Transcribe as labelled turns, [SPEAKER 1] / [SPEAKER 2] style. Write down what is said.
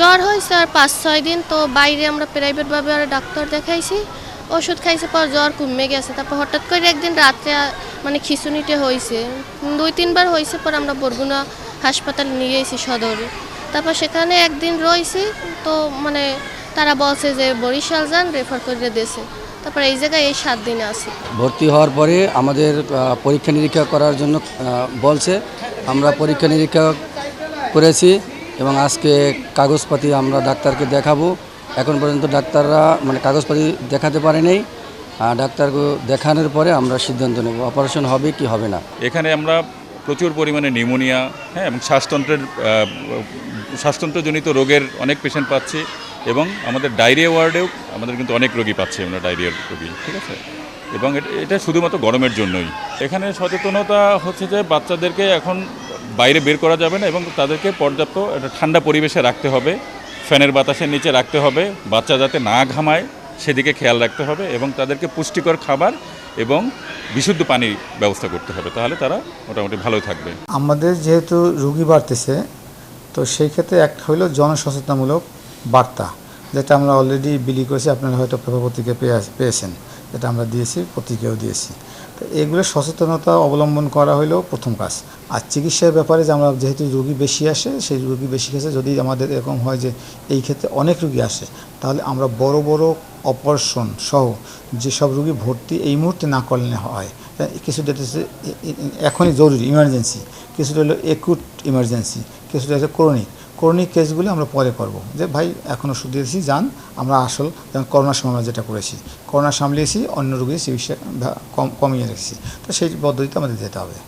[SPEAKER 1] জ্বর হয়েছে আর পাঁচ ছয় দিন, তো বাইরে আমরা প্রাইভেটভাবে আর ডাক্তার দেখাইছি। ওষুধ খাইছে পর জ্বর কমে গেছে। তারপর হঠাৎ করে একদিন রাত্রে আ- মানে খিচুনিতে হয়েছে। দুই, তিনবার হয়েছে পর আমরা বরগুনা হাসপাতাল নিয়ে গেছি সদরে। তারপর সেখানে একদিন রয়েছি, তো মানে তারা বলছে যে বরিশাল যান রেফার করে দিয়েছে। তারপর এই জায়গায় এই সাত দিনে আছি।
[SPEAKER 2] ভর্তি হওয়ার পরে আমাদের পরীক্ষা নিরীক্ষা করার জন্য বলছে। আমরা পরীক্ষা নিরীক্ষা করেছি। এবং আজকে কাগজপাতি আমরা ডাক্তারকে দেখাবো। এখন পর্যন্ত ডাক্তাররা মানে কাগজপাতি দেখাতে পারে নেই আহ, ডাক্তারকে দেখানোর পরে আমরা সিদ্ধান্ত নেব অপারেশন হবে কি হবে না।
[SPEAKER 3] এখানে আমরা প্রচুর পরিমাণে নিউমোনিয়া হ্যাঁ এবং শ্বাসতন্ত্রের শ্বাসতন্ত্রজনিত রোগের অনেক পেশেন্ট পাচ্ছি এবং আমাদের ডায়রিয়া ওয়ার্ডেও আমাদের কিন্তু অনেক রোগী পাচ্ছি আমরা ডায়রিয়ার রোগী ঠিক আছে? এবং এটা শুধুমাত্র গরমের জন্যই। এখানে সচেতনতা হচ্ছে যে বাচ্চাদেরকে এখন বাইরে বের করা যাবে না এবং তাদেরকে পর্যাপ্ত একটা ঠান্ডা পরিবেশে রাখতে হবে, ফ্যানের বাতাসের নিচে রাখতে হবে, বাচ্চা যাতে না ঘামায় সেদিকে খেয়াল রাখতে হবে এবং তাদেরকে পুষ্টিকর খাবার এবং বিশুদ্ধ পানির ব্যবস্থা করতে হবে, তাহলে তারা মোটামুটি ভালো থাকবে।
[SPEAKER 4] আমাদের যেহেতু রুগী বাড়তেছে, তো সেই ক্ষেত্রে একটা হলো জনসচেতনামূলক বার্তা, যেটা আমরা অলরেডি বিলি করেছি, আপনারা হয়তো পেপার পত্রিকা পেয়ে পেয়েছেন। যেটা আমরা দিয়েছি পত্রিকাও দিয়েছি। তো এগুলো সচেতনতা অবলম্বন করা হলো প্রথম কাজ। আর চিকিৎসার ব্যাপারে যে আমরা যেহেতু রুগী বেশি আসে, সেই রুগী বেশি গেছে যদি আমাদের এরকম হয় যে এই ক্ষেত্রে অনেক রুগী আসে, তাহলে আমরা বড় বড় অপারেশন সহ যেসব রুগী ভর্তি এই মুহূর্তে না করলে হয় কিছুটা হচ্ছে এখনই জরুরি ইমার্জেন্সি কিছুটা হলো একুট ইমার্জেন্সি কিছুটা হচ্ছে ক্রনিক ক্রনিক কেসগুলি আমরা পরে করব। যে ভাই এখনও ওষুধ দিয়েছি, যান, আমরা আসল, যেমন করোনার সময় আমরা যেটা করেছি। করোনা সামলিয়েছি, অন্য রোগীর চিকিৎসা কমিয়ে রেখেছি। তো সেই পদ্ধতিতে আমাদের যেতে হবে।